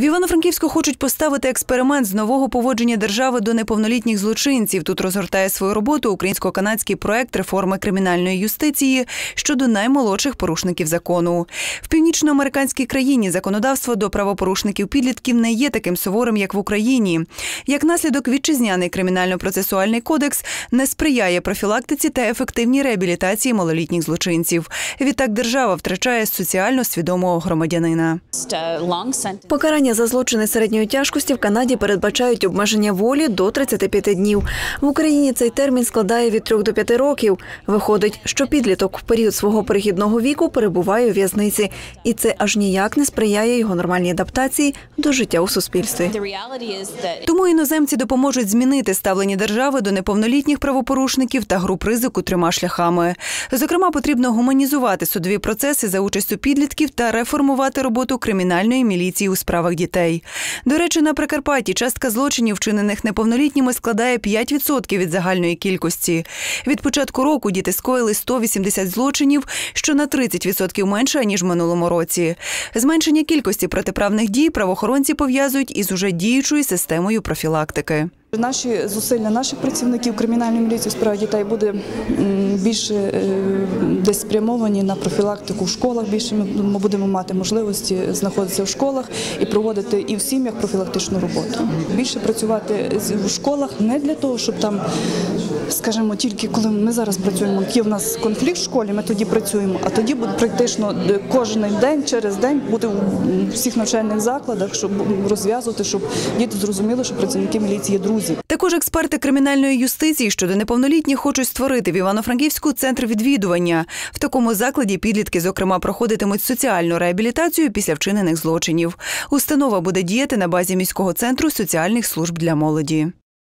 В Івано-Франківську хочуть поставити експеримент з нового поводження держави до неповнолітніх злочинців. Тут розгортає свою роботу українсько-канадський проект реформи кримінальної юстиції щодо наймолодших порушників закону. В північноамериканській країні законодавство до правопорушників підлітків не є таким суворим, як в Україні. Як наслідок, вітчизняний кримінально-процесуальний кодекс не сприяє профілактиці та ефективній реабілітації малолітніх злочинців. Відтак держава втрачає соціально свідомого громадянина. Покарання за злочини середньої тяжкості в Канаді передбачають обмеження волі до 35 днів. В Україні цей термін складає від 3 до 5 років. Виходить, що підліток в період свого перехідного віку перебуває у в'язниці, і це аж ніяк не сприяє його нормальній адаптації до життя у суспільстві. Тому іноземці допоможуть змінити ставлення держави до неповнолітніх правопорушників та груп ризику трьома шляхами. Зокрема, потрібно гуманізувати судові процеси за участю підлітків та реформувати роботу кримінальної міліції у справах дітей. До речі, на Прикарпатті частка злочинів, вчинених неповнолітніми, складає 5% від загальної кількості. Від початку року діти скоїли 180 злочинів, що на 30% менше ніж в минулому році. Зменшення кількості протиправних дій правоохоронці пов'язують із уже діючою системою профілактики. Наші зусилля наших працівників кримінальної міліції у справах дітей буде більше е, десь спрямовані на профілактику в школах. Більше ми будемо мати можливості знаходитися в школах і проводити і в сім'ях профілактичну роботу. Більше працювати в школах не для того, щоб там, скажімо, тільки коли ми зараз працюємо, є в нас конфлікт в школі, ми тоді працюємо, а тоді буде практично е, кожен день через день бути в всіх навчальних закладах, щоб розв'язувати, щоб діти зрозуміли, що працівники міліції є друзі. Також експерти кримінальної юстиції щодо неповнолітніх хочуть створити в Івано-Франківську центр відвідування. В такому закладі підлітки, зокрема, проходитимуть соціальну реабілітацію після вчинених злочинів. Установа буде діяти на базі міського центру соціальних служб для молоді.